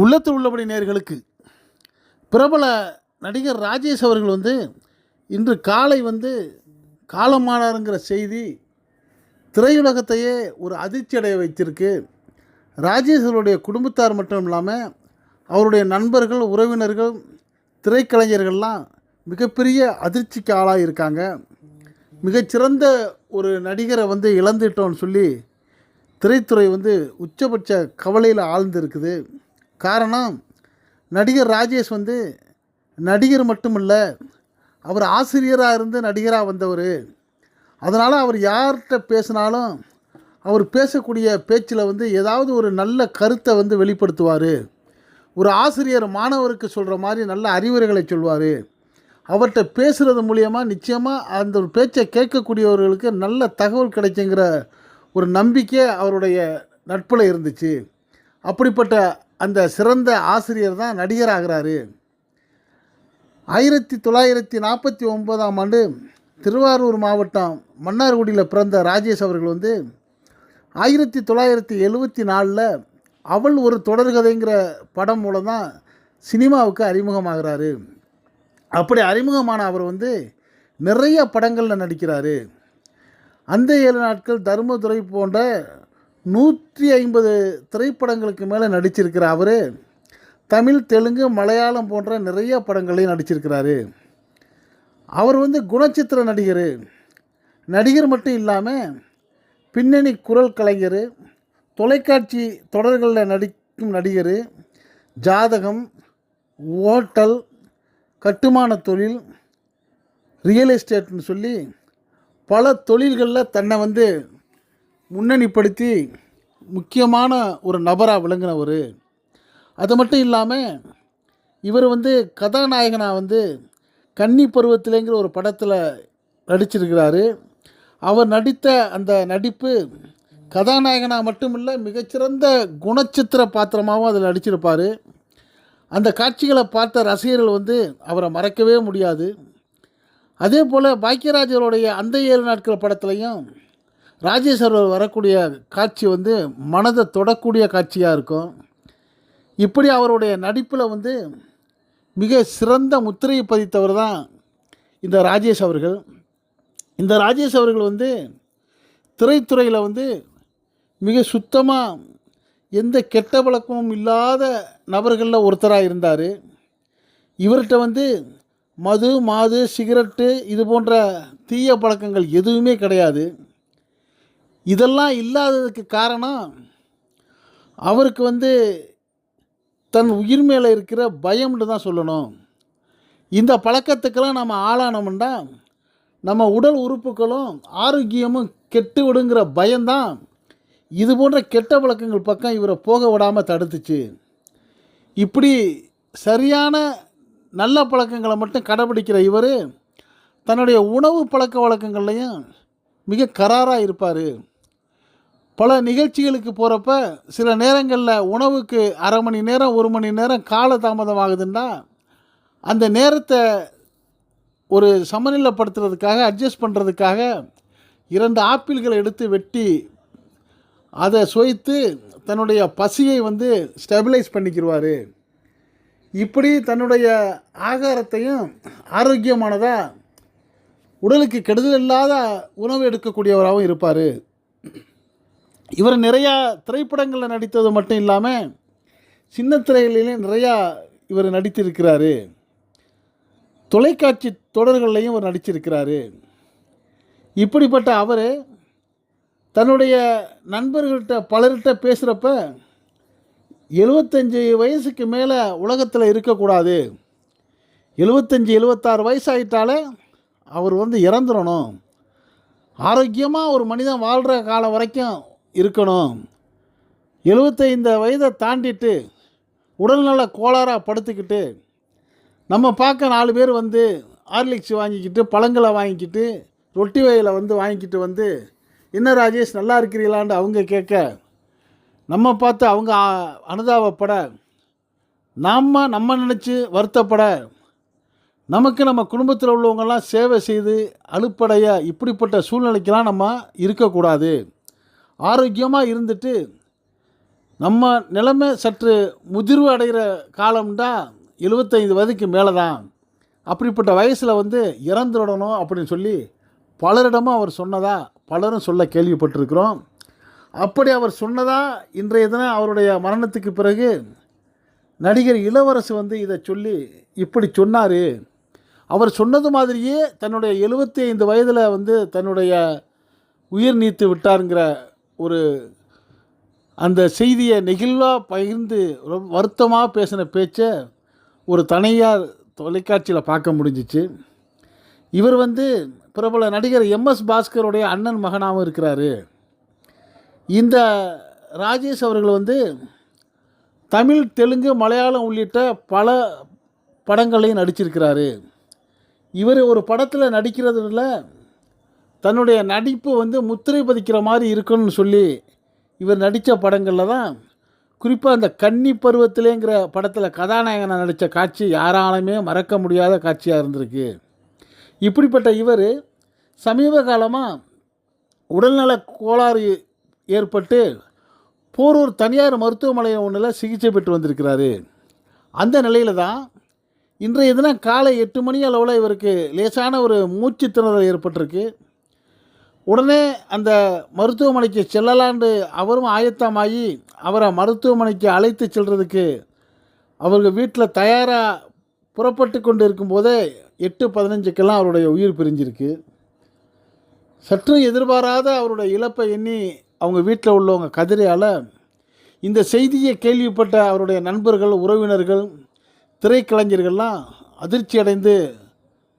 உள்ளத்தில் உள்ளபடி நேர்களுக்கு. பிரபல நடிகர் ராஜேஷ் அவர்கள் வந்து இன்று காலை வந்து காலமானாருங்கிற செய்தி திரையுலகத்தையே ஒரு அதிர்ச்சி அடைய வைத்திருக்கு. ராஜேஷ் அவருடைய குடும்பத்தார் மட்டும் இல்லாமல் அவருடைய நண்பர்கள் உறவினர்கள் திரைக்கலைஞர்கள்லாம் மிகப்பெரிய அதிர்ச்சிக்கு ஆளாக இருக்காங்க மிகச்சிறந்த ஒரு நடிகரை வந்து இழந்துட்டோன்னு சொல்லி திரைத்துறை வந்து உச்சபட்ச கவலையில் ஆழ்ந்திருக்குது. காரணம் நடிகர் ராஜேஷ் வந்து நடிகர் மட்டுமல்ல அவர் ஆசிரியராக இருந்து நடிகராக வந்தவர். அதனால் அவர் யார்கிட்ட பேசினாலும் அவர் பேசக்கூடிய பேச்சில் வந்து ஏதாவது ஒரு நல்ல கருத்தை வந்து வெளிப்படுத்துவார். ஒரு ஆசிரியர் மாணவருக்கு சொல்கிற மாதிரி நல்ல அறிவுரைகளை சொல்வார். அவர்கிட்ட பேசுகிறது மூலியமாக நிச்சயமாக அந்த ஒரு பேச்சை கேட்கக்கூடியவர்களுக்கு நல்ல தகவல் கிடைக்குங்கிற ஒரு நம்பிக்கை அவருடைய நட்பில் இருந்துச்சு. அப்படிப்பட்ட அந்த சிறந்த ஆசிரியர் தான் நடிகராகிறாரு. ஆயிரத்தி தொள்ளாயிரத்தி நாற்பத்தி ஒன்பதாம் ஆண்டு திருவாரூர் மாவட்டம் மன்னார்குடியில் பிறந்த ராஜேஷ் அவர்கள் வந்து ஆயிரத்தி தொள்ளாயிரத்தி எழுவத்தி நாலில் அவள் ஒரு தொடர்கதைங்கிற படம் மூலம் தான் சினிமாவுக்கு அறிமுகமாகிறாரு. அப்படி அறிமுகமான அவர் வந்து நிறைய படங்களில் நடிக்கிறாரு. அந்த ஏழு நாட்கள் தர்மதுரை போன்ற நூற்றி ஐம்பது திரைப்படங்களுக்கு மேலே நடிச்சிருக்கிற அவர் தமிழ் தெலுங்கு மலையாளம் போன்ற நிறைய படங்களையும் நடிச்சிருக்கிறாரு. அவர் வந்து குணச்சித்திர நடிகர். நடிகர் மட்டும் இல்லாமல் பின்னணி குரல் கலைஞர் தொலைக்காட்சி தொடர்களில் நடிக்கும் நடிகர் ஜாதகம் ஓட்டல் கட்டுமான தொழில் ரியல் எஸ்டேட்னு சொல்லி பல தொழில்களில் தன்னை வந்து முன்னணிப்படுத்தி முக்கியமான ஒரு நபராக விளங்கினவர். அது மட்டும் இல்லாமல் இவர் வந்து கதாநாயகனாக வந்து கன்னி பருவத்திலேங்கிற ஒரு படத்தில் நடிச்சிருக்கிறாரு. அவர் நடித்த அந்த நடிப்பு கதாநாயகனாக மட்டுமில்லை மிகச்சிறந்த குணச்சித்திர பாத்திரமாகவும் அதில் நடிச்சிருப்பார். அந்த காட்சிகளை பார்த்த ரசிகர்கள் வந்து அவரை மறக்கவே முடியாது. அதே போல் பாக்கியராஜருடைய அந்த ஏழு நாட்கள் படத்துலையும் ராஜேஷ் வரக்கூடிய காட்சி வந்து மனதை தொடக்கூடிய காட்சியாக இருக்கும். இப்படி அவருடைய நடிப்பில் வந்து மிக சிறந்த முத்திரையை பதித்தவர் தான் இந்த ராஜேஷ் அவர்கள். இந்த ராஜேஷ் அவர்கள் வந்து திரைத்துறையில் வந்து மிக சுத்தமாக எந்த கெட்ட பழக்கமும் இல்லாத நபர்களில் ஒருத்தராக இருந்தார். இவர்கிட்ட வந்து மது மாது சிகரெட்டு இது போன்ற தீய பழக்கங்கள் எதுவுமே கிடையாது. இதெல்லாம் இல்லாததுக்கு காரணம் அவருக்கு வந்து தன் உயிர் மேலே இருக்கிற பயம்னு தான் சொல்லணும். இந்த பழக்கத்துக்கெல்லாம் நம்ம ஆளானோம்னா நம்ம உடல் உறுப்புகளும் ஆரோக்கியமும் கெட்டு விடுங்கிற பயம்தான். இது போன்ற கெட்ட பழக்கங்கள் பக்கம் இவரை போக விடாமல் தடுத்துச்சு. இப்படி சரியான நல்ல பழக்கங்களை மட்டும் கடைபிடிக்கிற இவர் தன்னுடைய உணவு பழக்க வழக்கங்கள்லையும் மிக கராராக இருப்பார். பல நிகழ்ச்சிகளுக்கு போகிறப்ப சில நேரங்களில் உணவுக்கு அரை மணி நேரம் ஒரு மணி நேரம் கால தாமதம் ஆகுதுன்னா அந்த நேரத்தை ஒரு சமநிலைப்படுத்துறதுக்காக அட்ஜஸ்ட் பண்ணுறதுக்காக இரண்டு ஆப்பிள்களை எடுத்து வெட்டி அதை சுவைத்து தன்னுடைய பசியை வந்து ஸ்டெபிலைஸ் பண்ணிக்கிடுவார் இப்படி தன்னுடைய ஆகாரத்தையும் ஆரோக்கியமானதாக உடலுக்கு கெடுதல் இல்லாத உணவு எடுக்கக்கூடியவராகவும் இருப்பார். இவர் நிறையா திரைப்படங்களில் நடித்தது மட்டும் இல்லாமல் சின்ன திரைகளிலேயும் நிறையா இவர் நடித்திருக்கிறாரு. தொலைக்காட்சி தொடர்கள்லையும் இவர் நடிச்சிருக்கிறாரு இப்படிப்பட்ட அவர் தன்னுடைய நண்பர்கள்ட்ட பலர்கிட்ட பேசுகிறப்ப எழுபத்தஞ்சி வயசுக்கு மேலே உலகத்தில் இருக்கக்கூடாது. எழுபத்தஞ்சி எழுபத்தாறு வயசாகிட்டாலே அவர் வந்து இறந்துடணும் ஆரோக்கியமாக ஒரு மனிதன் வாழ்கிற காலம் வரைக்கும் இருக்கணும். எழுபத்தைந்த வயதை தாண்டிட்டு உடல்நல கோளாறாக படுத்துக்கிட்டு நம்ம பார்க்க நாலு பேர் வந்து ஹார்லிக்ஸ் வாங்கிக்கிட்டு பழங்களை வாங்கிக்கிட்டு ரொட்டி வகையில் வந்து வாங்கிக்கிட்டு வந்து என்ன ராஜேஷ் நல்லா இருக்கிறீங்களான்னு அவங்க கேட்க நம்ம பார்த்து அவங்க அனுதாபப்பட நாம் நம்ம நினச்சி வருத்தப்பட நமக்கு நம்ம குடும்பத்தில் உள்ளவங்கெல்லாம் சேவை செய்து அலுப்படைய இப்படிப்பட்ட சூழ்நிலைக்கெல்லாம் நம்ம இருக்கக்கூடாது. ஆரோக்கியமாக இருந்துட்டு நம்ம நிலைமை சற்று முதிர்வு அடைகிற காலம்டா எழுபத்தைந்து வயதுக்கு மேலே தான் அப்படிப்பட்ட வயசில் வந்து இறந்துடணும் அப்படின்னு சொல்லி பலரிடமும் அவர் சொன்னதா பலரும் சொல்ல கேள்விப்பட்டிருக்கிறோம். அப்படி அவர் சொன்னதா இன்றைய தினம் அவருடைய மரணத்துக்கு பிறகு நடிகர் இளவரசு வந்து இதை சொல்லி இப்படி சொன்னார். அவர் சொன்னது மாதிரியே தன்னுடைய எழுபத்தி ஐந்து வயதில் வந்து தன்னுடைய உயிர் நீத்து விட்டாருங்கிற ஒரு அந்த செய்தியை நெகிழ்வாக பகிர்ந்து ரொம்ப வருத்தமாக பேசின பேச்சை ஒரு தனியார் தொலைக்காட்சியில் பார்க்க முடிஞ்சிச்சு. இவர் வந்து பிரபல நடிகர் எம்எஸ் பாஸ்கருடைய அண்ணன் மகனாகவும் இருக்கிறாரு. இந்த ராஜேஷ் அவர்கள் வந்து தமிழ் தெலுங்கு மலையாளம் உள்ளிட்ட பல படங்களையும் நடிச்சிருக்கிறாரு. இவர் ஒரு படத்தில் நடிக்கிறதுல தன்னுடைய நடிப்பு வந்து முத்திரை பதிக்கிற மாதிரி இருக்குன்னு சொல்லி இவர் நடித்த படங்களில் தான் குறிப்பாக அந்த கன்னி பருவத்திலேங்கிற படத்தில் கதாநாயகனை நடித்த காட்சி யாராலுமே மறக்க முடியாத காட்சியாக இருந்திருக்கு. இப்படிப்பட்ட இவர் சமீப காலமாக உடல்நல கோளாறு ஏற்பட்டு போரூர் தனியார் மருத்துவமனை ஒன்றில் சிகிச்சை பெற்று வந்திருக்கிறாரு. அந்த நிலையில் தான் இன்றைய தினம் காலை எட்டு மணி அளவில் இவருக்கு லேசான ஒரு மூச்சு திணறல் ஏற்பட்டிருக்கு. உடனே அந்த மருத்துவமனைக்கு செல்லலாண்டு அவரும் ஆயத்தமாகி அவரை மருத்துவமனைக்கு அழைத்து செல்கிறதுக்கு அவர்கள் வீட்டில் தயாராக புறப்பட்டு கொண்டு இருக்கும்போதே எட்டு பதினஞ்சுக்கெல்லாம் அவருடைய உயிர் பிரிஞ்சிருக்கு. சற்றும் எதிர்பாராத அவருடைய இழப்பை எண்ணி அவங்க வீட்டில் உள்ளவங்க கதிரையால் இந்த செய்தியை கேள்விப்பட்ட அவருடைய நண்பர்கள் உறவினர்கள் திரைக்கலைஞர்கள்லாம் அதிர்ச்சி அடைந்து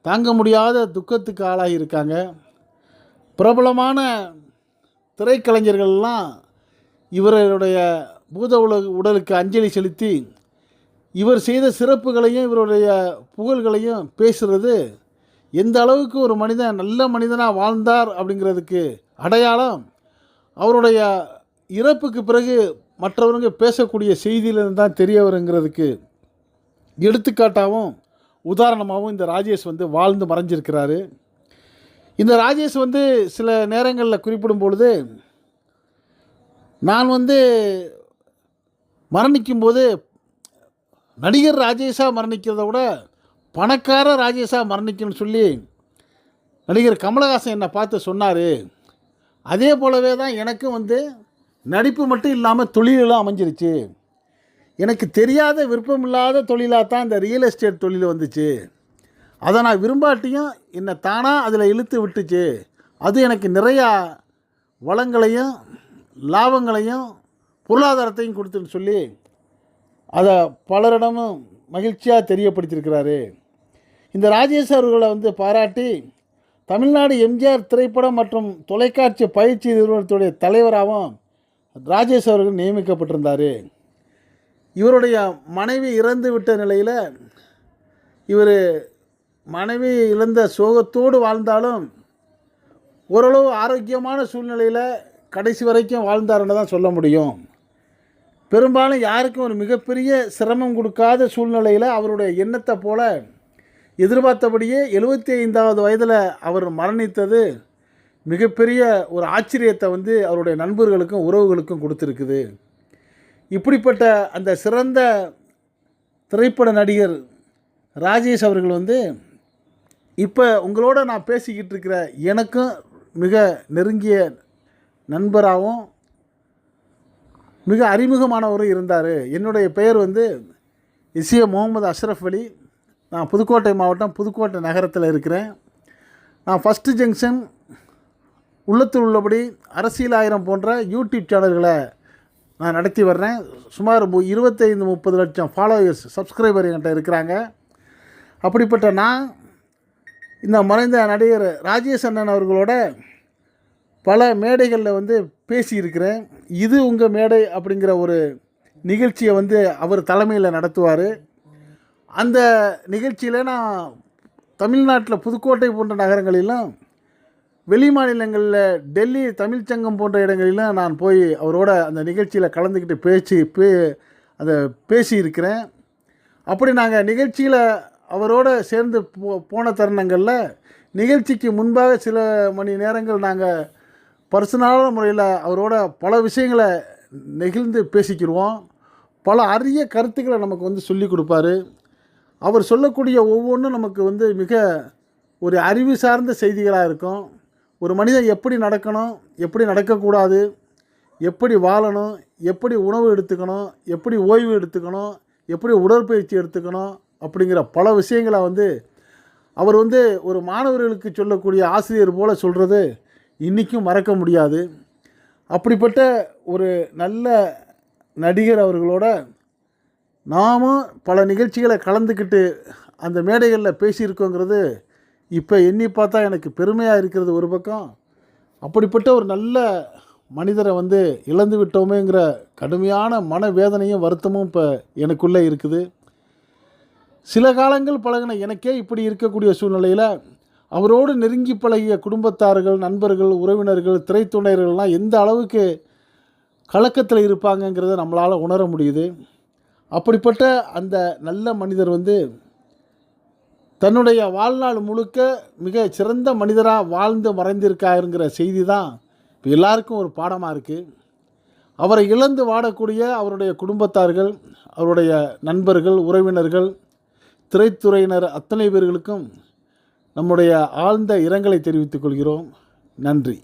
தாங்க முடியாத துக்கத்துக்கு ஆளாகி இருக்காங்க பிரபலமான திரைக்கலைஞர்கள்லாம் இவருடைய பூத உலக உடலுக்கு அஞ்சலி செலுத்தி இவர் செய்த சிறப்புகளையும் இவருடைய புகழ்களையும் பேசுகிறது எந்த அளவுக்கு ஒரு மனிதன் நல்ல மனிதனாக வாழ்ந்தார் அப்படிங்கிறதுக்கு அடையாளம் அவருடைய இறப்புக்கு பிறகு மற்றவருங்க பேசக்கூடிய செய்தியிலிருந்து தான் தெரிய வருங்கிறதுக்கு எடுத்துக்காட்டாகவும் உதாரணமாகவும் இந்த ராஜேஷ் வந்து வாழ்ந்து மறைஞ்சிருக்கிறாரு. இந்த ராஜேஷ் வந்து சில நேரங்களில் குறிப்பிடும் பொழுது நான் வந்து மரணிக்கும் போது நடிகர் ராஜேஷாக மரணிக்கிறத விட பணக்கார ராஜேஷாக மரணிக்கணும்னு சொல்லி நடிகர் கமலஹாசன் என்னை பார்த்து சொன்னார். அதே போலவே தான் எனக்கும் வந்து நடிப்பு மட்டும் இல்லாமல் தொழிலெல்லாம் அமைஞ்சிருச்சு. எனக்கு தெரியாத விருப்பமில்லாத தொழிலாக தான் இந்த ரியல் எஸ்டேட் தொழில் வந்துச்சு. அதை நான் விரும்பாட்டியும் என்னை தானாக அதில் இழுத்து விட்டுச்சு. அது எனக்கு நிறையா வளங்களையும் லாபங்களையும் பொருளாதாரத்தையும் கொடுத்துன்னு சொல்லி அதை பலரிடமும் மகிழ்ச்சியாக தெரியப்படுத்தியிருக்கிறாரு. இந்த ராஜேஷ் அவர்களை வந்து பாராட்டி தமிழ்நாடு எம்ஜிஆர் திரைப்படம் மற்றும் தொலைக்காட்சி பயிற்சி நிறுவனத்துடைய தலைவராகவும் ராஜேஷ் அவர்கள் நியமிக்கப்பட்டிருந்தார். இவருடைய மனைவி இறந்து விட்ட நிலையில் இவர் மனைவி இழந்த சோகத்தோடு வாழ்ந்தாலும் ஓரளவு ஆரோக்கியமான சூழ்நிலையில் கடைசி வரைக்கும் வாழ்ந்தாருன்னு தான் சொல்ல முடியும். பெரும்பாலும் யாருக்கும் ஒரு மிகப்பெரிய சிரமம் கொடுக்காத சூழ்நிலையில் அவருடைய எண்ணத்தை போல எதிர்பார்த்தபடியே எழுபத்தி ஐந்தாவது வயதில் அவர் மரணித்தது மிகப்பெரிய ஒரு ஆச்சரியத்தை வந்து அவருடைய நண்பர்களுக்கும் உறவுகளுக்கும் கொடுத்துருக்குது. இப்படிப்பட்ட அந்த சிறந்த திரைப்பட நடிகர் ராஜேஷ் அவர்கள் வந்து இப்போ உங்களோட நான் பேசிக்கிட்டு இருக்கிற எனக்கும் மிக நெருங்கிய நண்பராகவும் மிக அறிமுகமானவரும் இருந்தார். என்னுடைய பெயர் வந்து இசிய முகமது அஷ்ரஃப் அலி. நான் புதுக்கோட்டை மாவட்டம் புதுக்கோட்டை நகரத்தில் இருக்கிறேன். நான் ஃபஸ்ட்டு ஜங்ஷன் உள்ளத்தில் உள்ளபடி அரசியல் ஆயிரம் போன்ற யூடியூப் சேனல்களை நான் நடத்தி வர்றேன். சுமார் மு இருபத்தைந்து முப்பது லட்சம் ஃபாலோவர்ஸ் சப்ஸ்கிரைபர் என்கிட்ட இருக்கிறாங்க. அப்படிப்பட்ட நான் இந்த மறைந்த நடிகர் ராஜேஷ் அண்ணன் அவர்களோட பல மேடைகளில் வந்து பேசியிருக்கிறேன். இது உங்கள் மேடை அப்படிங்கிற ஒரு நிகழ்ச்சியை வந்து அவர் தலைமையில் நடத்துவார். அந்த நிகழ்ச்சியில் நான் தமிழ்நாட்டில் புதுக்கோட்டை போன்ற நகரங்களிலும் வெளி மாநிலங்களில் டெல்லி தமிழ்ச்சங்கம் போன்ற இடங்களிலும் நான் போய் அவரோட அந்த நிகழ்ச்சியில் கலந்துக்கிட்டு பேச்சு பே அதை பேசியிருக்கிறேன். அப்படி நாங்கள் நிகழ்ச்சியில் அவரோட சேர்ந்து போ போன தருணங்களில் நிகழ்ச்சிக்கு முன்பாக சில மணி நேரங்கள் நாங்கள் பர்சனலான முறையில் அவரோட பல விஷயங்களை நெகிழ்ந்து பேசிக்கிடுவோம் பல அரிய கருத்துக்களை நமக்கு வந்து சொல்லி கொடுப்பாரு. அவர் சொல்லக்கூடிய ஒவ்வொன்றும் நமக்கு வந்து மிக ஒரு அறிவு சார்ந்த செய்திகளாக இருக்கும். ஒரு மனிதன் எப்படி நடக்கணும் எப்படி நடக்கக்கூடாது எப்படி வாழணும் எப்படி உணவு எடுத்துக்கணும் எப்படி ஓய்வு எடுத்துக்கணும் எப்படி உடற்பயிற்சி எடுத்துக்கணும் அப்படிங்கிற பல விஷயங்களை வந்து அவர் வந்து ஒரு மாணவர்களுக்கு சொல்லக்கூடிய ஆசிரியர் போல் சொல்கிறது இன்றைக்கும் மறக்க முடியாது. அப்படிப்பட்ட ஒரு நல்ல நடிகர் அவர்களோட நாமும் பல நிகழ்ச்சிகளை கலந்துக்கிட்டு அந்த மேடைகளில் பேசியிருக்கோங்கிறது இப்போ எண்ணி பார்த்தா எனக்கு பெருமையாக இருக்கிறது ஒரு பக்கம். அப்படிப்பட்ட ஒரு நல்ல மனிதரை வந்து இழந்து விட்டோமேங்கிற கடுமையான மனவேதனையும் வருத்தமும் இப்போ எனக்குள்ளே இருக்குது. சில காலங்கள் பழகின எனக்கே இப்படி இருக்கக்கூடிய சூழ்நிலையில் அவரோடு நெருங்கி பழகிய குடும்பத்தார்கள் நண்பர்கள் உறவினர்கள் திரைத்துணையர்கள்லாம் எந்த அளவுக்கு கலக்கத்தில் இருப்பாங்கங்கிறத நம்மளால் உணர முடியுது. அப்படிப்பட்ட அந்த நல்ல மனிதர் வந்து தன்னுடைய வாழ்நாள் முழுக்க மிக சிறந்த மனிதராக வாழ்ந்து மறைந்திருக்காருங்கிற செய்தி தான் இப்போ எல்லாருக்கும் ஒரு பாடமாக இருக்குது அவரை இழந்து வாடக்கூடிய அவருடைய குடும்பத்தார்கள் அவருடைய நண்பர்கள் உறவினர்கள் திரைத்துறையினர் அத்தனை பேர்களுக்கும் நம்முடைய ஆழ்ந்த இரங்கலை தெரிவித்துக் கொள்கிறோம். நன்றி.